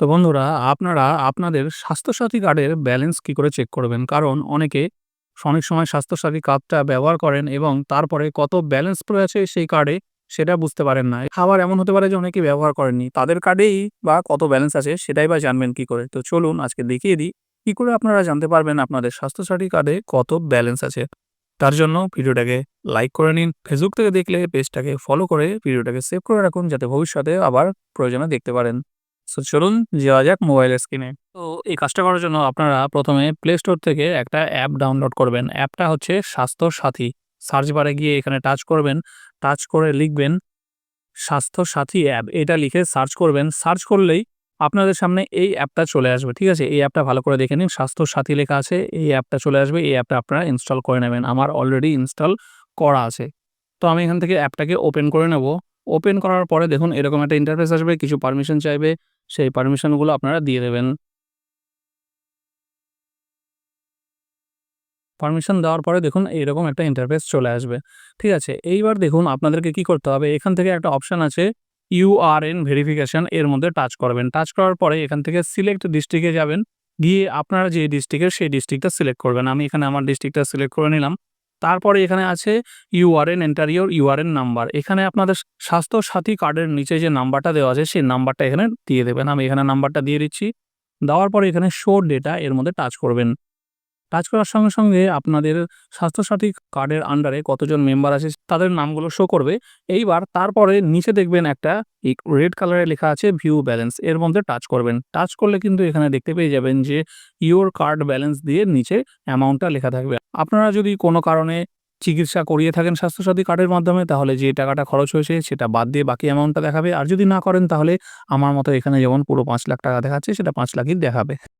তো বন্ধুরা, আপনারা আপনাদের স্বাস্থ্যসাথী কার্ডের ব্যালেন্স কি করে চেক করবেন? কারণ অনেকে অনেক সময় স্বাস্থ্যসাথী কার্ডটা ব্যবহার করেন এবং তারপরে কত ব্যালেন্স আছে সেই কার্ডে সেটা বুঝতে পারেন না। আবার এমন হতে পারে যে অনেকে ব্যবহার করেননি। তাদের কার্ডেই বা কত ব্যালেন্স আছে সেটাই বা জানবেন কি করে? তো চলুন আজকে দেখিয়ে দিই কি করে আপনারা জানতে পারবেন আপনাদের স্বাস্থ্যসাথী কার্ডে কত ব্যালেন্স আছে। তার জন্য ভিডিওটাকে লাইক করে নিন। ফেসবুক থেকে দেখলে পেজটাকে ফলো করে ভিডিওটাকে সেভ করে রাখুন যাতে ভবিষ্যতে আবার প্রয়োজনে দেখতে পারেন। সো চলুন যাওয়া যাক মোবাইলের স্ক্রিনে। তো এই কাজটা করার জন্য আপনারা প্রথমে প্লে স্টোর থেকে একটা অ্যাপ ডাউনলোড করবেন। অ্যাপটা হচ্ছে স্বাস্থ্য সাথী। সার্চ বারে গিয়ে এখানে টাচ করবেন। টাচ করে লিখবেন স্বাস্থ্য সাথী অ্যাপ। এটা লিখে সার্চ করবেন। সার্চ করলেই আপনাদের সামনে এই অ্যাপটা চলে আসবে। ঠিক আছে? এই অ্যাপটা ভালো করে দেখে নিন। স্বাস্থ্য সাথী লেখা আছে। এই অ্যাপটা চলে আসবে। এই অ্যাপটা আপনারা ইনস্টল করে নেবেন। আমার অলরেডি ইনস্টল করা আছে। তো আমি এখান থেকে অ্যাপটাকে ওপেন করে নেব। ওপেন করার পরে দেখুন, এরকম একটা ইন্টারফেস আসবে। কিছু পারমিশন চাইবে। সেই পারমিশনগুলো আপনারা দিয়ে দেবেন। পারমিশন দেওয়ার পরে দেখুন এইরকম একটা ইন্টারফেস চলে আসবে। ঠিক আছে? এইবার দেখুন আপনাদেরকে কি করতে হবে? এখান থেকে একটা অপশান আছে ইউআরএন ভেরিফিকেশন এর মধ্যে টাচ করবেন। টাচ করার পরে এখান থেকে সিলেক্ট ডিস্ট্রিক্টে যাবেন। গিয়ে আপনারা যে ডিস্ট্রিক্টের সেই ডিস্ট্রিক্টটা সিলেক্ট করবেন। আমি এখানে আমার ডিস্ট্রিক্টটা সিলেক্ট করে নিলাম। তারপরে এখানে আছে URN enter your URN number. এখানে আপনাদের স্বাস্থ্য সাথী কার্ডের নিচে যে নাম্বারটা দেওয়া আছে, সেই নাম্বারটা এখানে দিয়ে দেবেন। আমি এখানে নাম্বারটা দিয়ে দিচ্ছি। দেওয়ার পরে এখানে শো ডেটা এর মধ্যে টাচ করবেন। টাচ করার সঙ্গে, সঙ্গে আপনাদের স্বাস্থ্যসাথী কার্ডের আন্ডারে কতজন মেম্বার আছে তাদের নামগুলো শো করবে। এইবার তারপরে নিচে দেখবেন একটা রেড কালারে লেখা আছে ভিউ ব্যালেন্স এর মধ্যে টাচ করবেন। টাচ করলে কিন্তু এখানে দেখতে পেয়ে যাবেন যে ইউর কার্ড ব্যালেন্স দিয়ে নিচে অ্যামাউন্টটা লেখা থাকবে। আপনারা যদি কোনো কারণে চিকিৎসা করিয়ে থাকেন স্বাস্থ্যসাথী কার্ডের মাধ্যমে তাহলে যে টাকাটা খরচ হয়েছে সেটা বাদ দিয়ে বাকি অ্যামাউন্টটা দেখাবে। আর যদি না করেন তাহলে আমার মতো এখানে যেমন পুরো পাঁচ লাখ টাকা দেখাচ্ছে সেটা পাঁচ লাখই দেখাবে।